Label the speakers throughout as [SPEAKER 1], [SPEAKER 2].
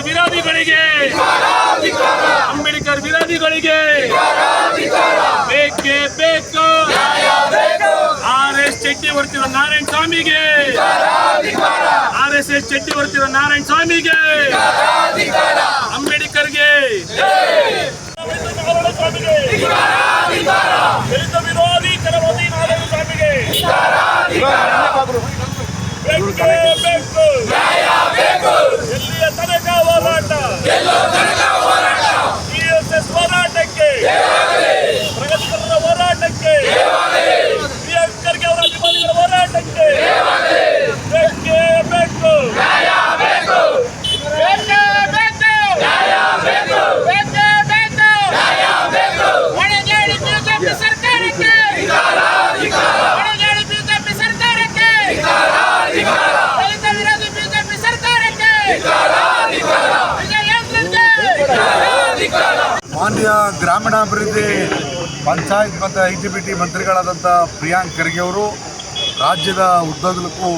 [SPEAKER 1] ಅಂಬೇಡ್ಕರ್ ವಿರೋಧಿಗಳಿಗೆ. ಅಂಬೇಡ್ಕರ್ ವಿರೋಧಿಗಳಿಗೆ. ಬೇಕೇ ಬೇಕು. R S ಚಟ್ಟಿ ಬರ್ತಿರೋ ನಾರಾಯಣ ಸ್ವಾಮಿಗೆ. ಆರ್ ಎಸ್ ಎಸ್ ಚಟ್ಟಿ ಬರ್ತಿರೋ ನಾರಾಯಣ ಸ್ವಾಮಿಗೆ. ಅಂಬೇಡ್ಕರ್ಗೆ. ವಿರೋಧಿ ಕರವದಿ ನಾರಾಯಣ ಸ್ವಾಮಿಗೆ. ಬೇಕು. ಎಲ್ಲಿಯ ತನಕ ಹೋರಾಟ?
[SPEAKER 2] ಮಾನ್ಯ ಗ್ರಾಮೀಣಾಭಿವೃದ್ಧಿ ಪಂಚಾಯತ್ ಮತ್ತು ಐ ಟಿ ಬಿ ಟಿ ಮಂತ್ರಿಗಳಾದಂಥ ಪ್ರಿಯಾಂಕ್ ಖರ್ಗೆ ಅವರು ರಾಜ್ಯದ ಉದ್ದಗಲಕ್ಕೂ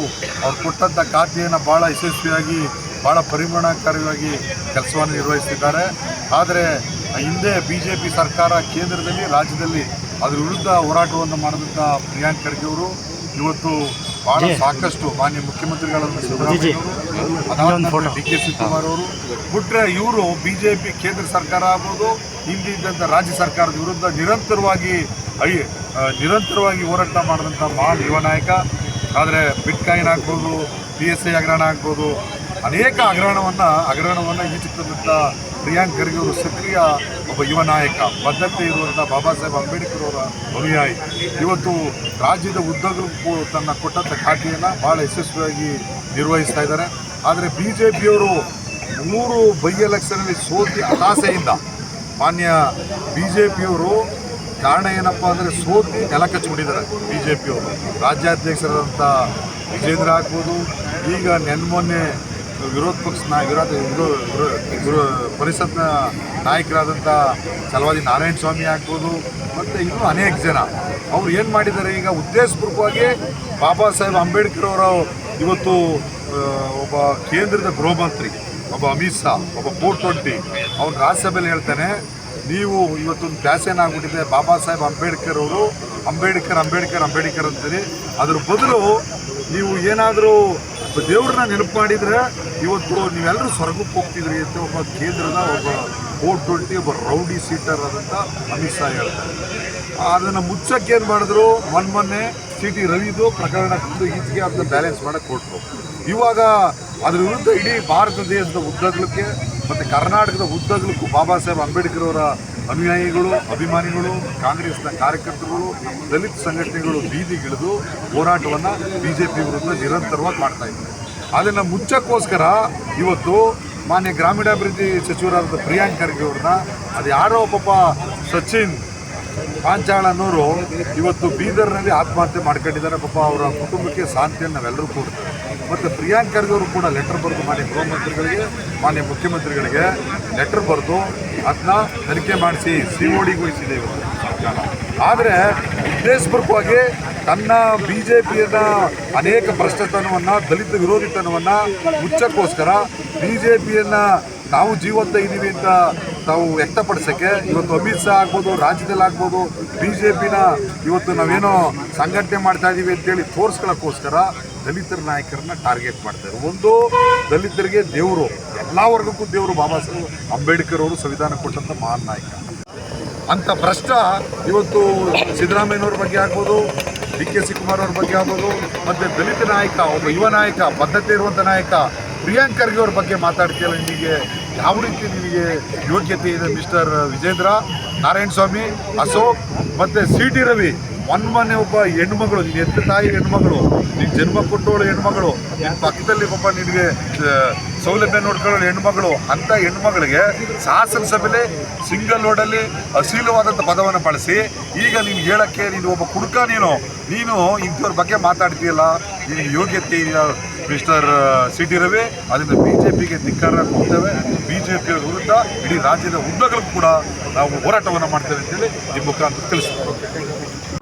[SPEAKER 2] ಅವ್ರು ಕೊಟ್ಟಂಥ ಖಾತೆಯನ್ನು ಭಾಳ ಯಶಸ್ವಿಯಾಗಿ, ಭಾಳ ಪರಿಣಾಮಕಾರಿಯಾಗಿ ಕೆಲಸವನ್ನು ನಿರ್ವಹಿಸಿದ್ದಾರೆ ಆದರೆ ಹಿಂದೆ ಬಿ ಜೆ ಪಿ ಸರ್ಕಾರ ಕೇಂದ್ರದಲ್ಲಿ, ರಾಜ್ಯದಲ್ಲಿ ಅದರ ವಿರುದ್ಧ ಹೋರಾಟವನ್ನು ಮಾಡಿದಂಥ ಪ್ರಿಯಾಂಕ್ ಖರ್ಗೆ ಅವರು ಇವತ್ತು ಭಾಳ ಸಾಕಷ್ಟು ಮಾನ್ಯ ಮುಖ್ಯಮಂತ್ರಿಗಳನ್ನು ಸಿದ್ದರಾಮಯ್ಯ ಡಿ ಕೆ ಶಿವಕುಮಾರ್ ಅವರು. ಬಿಟ್ಟರೆ ಇವರು ಬಿ ಜೆ ಪಿ ಕೇಂದ್ರ ಸರ್ಕಾರ ಆಗ್ಬೋದು ಹಿಂದಿದ್ದಂಥ ರಾಜ್ಯ ಸರ್ಕಾರದ ವಿರುದ್ಧ ನಿರಂತರವಾಗಿ ಐ ನಿರಂತರವಾಗಿ ಹೋರಾಟ ಮಾಡಿದಂಥ ಮಹಾನ್ ಯುವ ನಾಯಕ. ಆದರೆ ಬಿಟ್ಕಾಯಿನ್ ಆಗ್ಬೋದು ಪಿ ಎಸ್ ಐ ಹಗರಣ ಆಗ್ಬೋದು ಅನೇಕ ಹಗರಣವನ್ನು ಹಗರಣವನ್ನು ಈಚುತ್ತಂಥ ಪ್ರಿಯಾಂಕ್ ಖರ್ಗೆ ಅವರು ಸಕ್ರಿಯ ಒಬ್ಬ ಯುವ ನಾಯಕ. ಬದ್ಧತೆ ಇರುವಂಥ ಬಾಬಾ ಸಾಹೇಬ್ ಅಂಬೇಡ್ಕರ್ ಅವರ ಅನುಯಾಯಿ. ಇವತ್ತು ರಾಜ್ಯದ ಉದ್ದಗಲಕ್ಕೂ ತನ್ನ ಕೊಟ್ಟಂಥ ಖಾತೆಯನ್ನು ಭಾಳ ಯಶಸ್ವಿಯಾಗಿ ನಿರ್ವಹಿಸ್ತಾ ಇದ್ದಾರೆ. ಆದರೆ ಬಿ ಜೆ ಪಿಯವರು ಮೂರು ಬೈ ಎಲೆಕ್ಷನಲ್ಲಿ ಸೋತಿ ಹತಾಸೆಯಿಂದ ಮಾನ್ಯ ಬಿ ಜೆ ಪಿಯವರು ಕಾರಣ ಏನಪ್ಪ ಅಂದರೆ ಸೋತಿ ನೆಲ ಕಚ್ಚಿಬಿಟ್ಟಿದ್ದಾರೆ ಬಿ ಜೆ ಪಿಯವರು ರಾಜ್ಯಾಧ್ಯಕ್ಷರಾದಂಥ ವಿಜೇಂದ್ರ ಆಗ್ಬೋದು, ಈಗ ನೆನ್ಮೊನ್ನೆ ವಿರೋಧ ಪಕ್ಷ ನಾಯ ವಿರೋಧ ವಿರೋ- ಇಬ್ಬರು ಪರಿಷತ್ನ ನಾಯಕರಾದಂಥ ಚಲವಾದಿ ನಾರಾಯಣ ಸ್ವಾಮಿ ಆಗ್ಬೋದು, ಮತ್ತು ಇನ್ನೂ ಅನೇಕ ಜನ. ಅವ್ರು ಏನು ಮಾಡಿದ್ದಾರೆ ಈಗ ಉದ್ದೇಶಪೂರ್ವಕವಾಗಿ ಬಾಬಾ ಸಾಹೇಬ್ ಅಂಬೇಡ್ಕರ್ ಅವರ ಇವತ್ತು ಒಬ್ಬ ಕೇಂದ್ರದ ಗೃಹ ಮಂತ್ರಿ ಒಬ್ಬ ಅಮಿತ್ ಶಾ, ಒಬ್ಬ ಫೋರ್ ಟ್ವೆಂಟಿ, ಅವ್ನು ರಾಜ್ಯಸಭೆಯಲ್ಲಿ ಹೇಳ್ತಾನೆ, ನೀವು ಇವತ್ತೊಂದು ಫ್ಯಾಷನ್ ಆಗಿಬಿಟ್ಟಿದೆ? ಬಾಬಾ ಸಾಹೇಬ್ ಅಂಬೇಡ್ಕರ್ ಅವರು ಅಂಬೇಡ್ಕರ್ ಅಂಬೇಡ್ಕರ್ ಅಂಬೇಡ್ಕರ್ ಅಂತೀರಿ. ಅದ್ರ ಬದಲು ನೀವು ಏನಾದರೂ ದೇವ್ರನ್ನ ನೆನಪು ಮಾಡಿದರೆ ಇವತ್ತು ನೀವೆಲ್ಲರೂ ಸ್ವರ್ಗಕ್ಕೆ ಹೋಗ್ತಿದ್ರಿ ಅಂತ ಒಬ್ಬ ಕೇಂದ್ರದ ಒಬ್ಬ ಫೋರ್ ಟ್ವೆಂಟಿ ಒಬ್ಬ ರೌಡಿ ಸೀಟರ್ ಆದಂಥ ಅಮಿತ್ ಶಾ ಹೇಳ್ತಾರೆ. ಅದನ್ನು ಮುಚ್ಚಕ್ಕೆ ಏನು ಮಾಡಿದ್ರು? ಮೊನ್ನೆ ಮೊನ್ನೆ ಸಿ ಟಿ ರವಿದು ಪ್ರಕರಣ ಈಚೆಗೆ ಅದನ್ನ ಬ್ಯಾಲೆನ್ಸ್ ಮಾಡಕ್ಕೆ ಕೊಟ್ಟರು ಇವಾಗ ಅದ್ರ ವಿರುದ್ಧ ಇಡೀ ಭಾರತ ದೇಶದ ಉದ್ದಗಲಕ್ಕೆ ಮತ್ತು ಕರ್ನಾಟಕದ ಉದ್ದಗಲಕ್ಕೂ ಬಾಬಾ ಸಾಹೇಬ್ ಅಂಬೇಡ್ಕರ್ ಅವರ ಅನುಯಾಯಿಗಳು, ಅಭಿಮಾನಿಗಳು, ಕಾಂಗ್ರೆಸ್ನ ಕಾರ್ಯಕರ್ತರುಗಳು, ದಲಿತ ಸಂಘಟನೆಗಳು ಬೀದಿಗಿಳಿದು ಹೋರಾಟವನ್ನು ಬಿ ಜೆ ಪಿ ವಿರುದ್ಧ ನಿರಂತರವಾಗಿ ಮಾಡ್ತಾ ಇದ್ದಾರೆ. ಅದನ್ನು ಮುಚ್ಚಕ್ಕೋಸ್ಕರ ಇವತ್ತು ಮಾನ್ಯ ಗ್ರಾಮೀಣಾಭಿವೃದ್ಧಿ ಸಚಿವರಾದ ಪ್ರಿಯಾಂಕ್ ಖರ್ಗೆ ಅವ್ರನ್ನ ಅದು ಯಾರೋ ಪಾಪ ಸಚಿನ್ ಪಾಂಚಾಳ ಅನ್ನೋರು ಇವತ್ತು ಬೀದರ್ನಲ್ಲಿ ಆತ್ಮಹತ್ಯೆ ಮಾಡ್ಕೊಂಡಿದ್ದಾರೆ. ಪಾಪ ಅವರ ಕುಟುಂಬಕ್ಕೆ ಶಾಂತಿಯನ್ನು ನಾವೆಲ್ಲರೂ ಕೂಡ ಮತ್ತು ಪ್ರಿಯಾಂಕ್ ಖರ್ಗೆ ಅವರು ಕೂಡ ಲೆಟರ್ ಬರೆದು ಮಾನ್ಯ ಗೃಹ ಮಂತ್ರಿಗಳಿಗೆ, ಮಾನ್ಯ ಮುಖ್ಯಮಂತ್ರಿಗಳಿಗೆ ಲೆಟರ್ ಬರೆದು ಅದನ್ನ ತನಿಖೆ ಮಾಡಿಸಿ ಸಿ ಓ ಡಿಗೆ ವಹಿಸಿದೆ ಇವತ್ತು ಸರ್ಕಾರ. ಆದರೆ ಉದ್ದೇಶಪೂರ್ವಕವಾಗಿ ತನ್ನ ಬಿ ಜೆ ಪಿಯನ್ನ ಅನೇಕ ಭ್ರಷ್ಟತನವನ್ನು, ದಲಿತ ವಿರೋಧಿತನವನ್ನು ಮುಚ್ಚಕ್ಕೋಸ್ಕರ ಬಿ ಜೆ ಪಿಯನ್ನು ನಾವು ಜೀವಂತ ಇದ್ದೀವಿ ಅಂತ ತಾವು ವ್ಯಕ್ತಪಡಿಸೋಕ್ಕೆ ಇವತ್ತು ಅಮಿತ್ ಶಾ ಆಗ್ಬೋದು, ರಾಜ್ಯದಲ್ಲಿ ಆಗ್ಬೋದು ಬಿ ಜೆ ಪಿನ ಇವತ್ತು ನಾವೇನೋ ಸಂಘಟನೆ ಮಾಡ್ತಾ ಇದ್ದೀವಿ ಅಂತೇಳಿ ತೋರಿಸ್ಕೊಳ್ಳೋಕ್ಕೋಸ್ಕರ ದಲಿತರ ನಾಯಕರನ್ನ ಟಾರ್ಗೆಟ್ ಮಾಡ್ತಾರೆ ಒಂದು, ದಲಿತರಿಗೆ ದೇವರು ಎಲ್ಲ ವರ್ಗಕ್ಕೂ ದೇವರು ಬಾಬಾ ಸಾಹೇಬ್. ಅಂಬೇಡ್ಕರ್ ಅವರು ಸಂವಿಧಾನ ಕೊಟ್ಟಂಥ ಮಹಾನ್ ನಾಯಕ. ಅಂಥ ಭ್ರಷ್ಟ ಇವತ್ತು ಸಿದ್ದರಾಮಯ್ಯನವ್ರ ಬಗ್ಗೆ ಆಗ್ಬೋದು ಡಿ ಕೆ ಶಿವಕುಮಾರ್ ಅವ್ರ ಬಗ್ಗೆ ಆಗ್ಬೋದು, ಮತ್ತು ದಲಿತ ನಾಯಕ, ಒಬ್ಬ ಯುವ ನಾಯಕ, ಬದ್ಧತೆ ಇರುವಂಥ ನಾಯಕ, ಪ್ರಿಯಾಂಕ್ ಖರ್ಗೆ ಅವ್ರ ಬಗ್ಗೆ ಮಾತಾಡ್ತೀಯಲ್ಲ ನಿಮಗೆ? ಯಾವ ರೀತಿ ನಿಮಗೆ ಯೋಗ್ಯತೆ ಇದೆ ಮಿಸ್ಟರ್ ವಿಜೇಂದ್ರ? ನಾರಾಯಣ ಸ್ವಾಮಿ ಅಶೋಕ್, ಮತ್ತು ಸಿ ಟಿ ರವಿ? ಮೊನ್ನೆ ಒಬ್ಬ ಹೆಣ್ಮಗಳು, ನಿನ್ನ ಎತ್ತ ತಾಯಿ ಹೆಣ್ಮಗಳು ನಿನ್ ಜನ್ಮ ಕೊಟ್ಟವಳು ಹೆಣ್ಮಗಳು, ನಿನ್ನ ಪಕ್ಕದಲ್ಲಿ ಒಬ್ಬ ನಿನಗೆ ಸೌಲಭ್ಯ ನೋಡ್ಕೊಳ್ಳೋ ಹೆಣ್ಮಗಳು, ಅಂತ ಹೆಣ್ಮಗಳಿಗೆ ಸಭೆಯಲ್ಲಿ ಸಿಂಗಲ್ ರೋಡಲ್ಲಿ ಅಶೀಲವಾದಂಥ ಪದವನ್ನು ಬಳಸಿ ಈಗ ನೀನು ಹೇಳಕ್ಕೆ ನೀನು ಒಬ್ಬ ಕುಡುಕ ನೀನು ನೀನು ಇಂಥವ್ರ ಬಗ್ಗೆ ಮಾತಾಡ್ತೀಯಲ್ಲ, ನಿನಗೆ ಯೋಗ್ಯತೆ ಮಿಸ್ಟರ್ ಸಿ ಟಿ ರವಿ ಅದರಿಂದ ಬಿ ಜೆ ಪಿಗೆ ಧಿಕ್ಕಾರ ಕೊಡ್ತೇವೆ ಬಿ ಜೆ ಪಿಯ ವಿರುದ್ಧ ಇಡೀ ರಾಜ್ಯದ ಉದ್ದಗಳಿಗೂ ಕೂಡ ನಾವು ಹೋರಾಟವನ್ನು ಮಾಡ್ತೇವೆ ಅಂತೇಳಿ ಈ ಮುಖಾಂತರ ತಿಳಿಸ್ತೀವಿ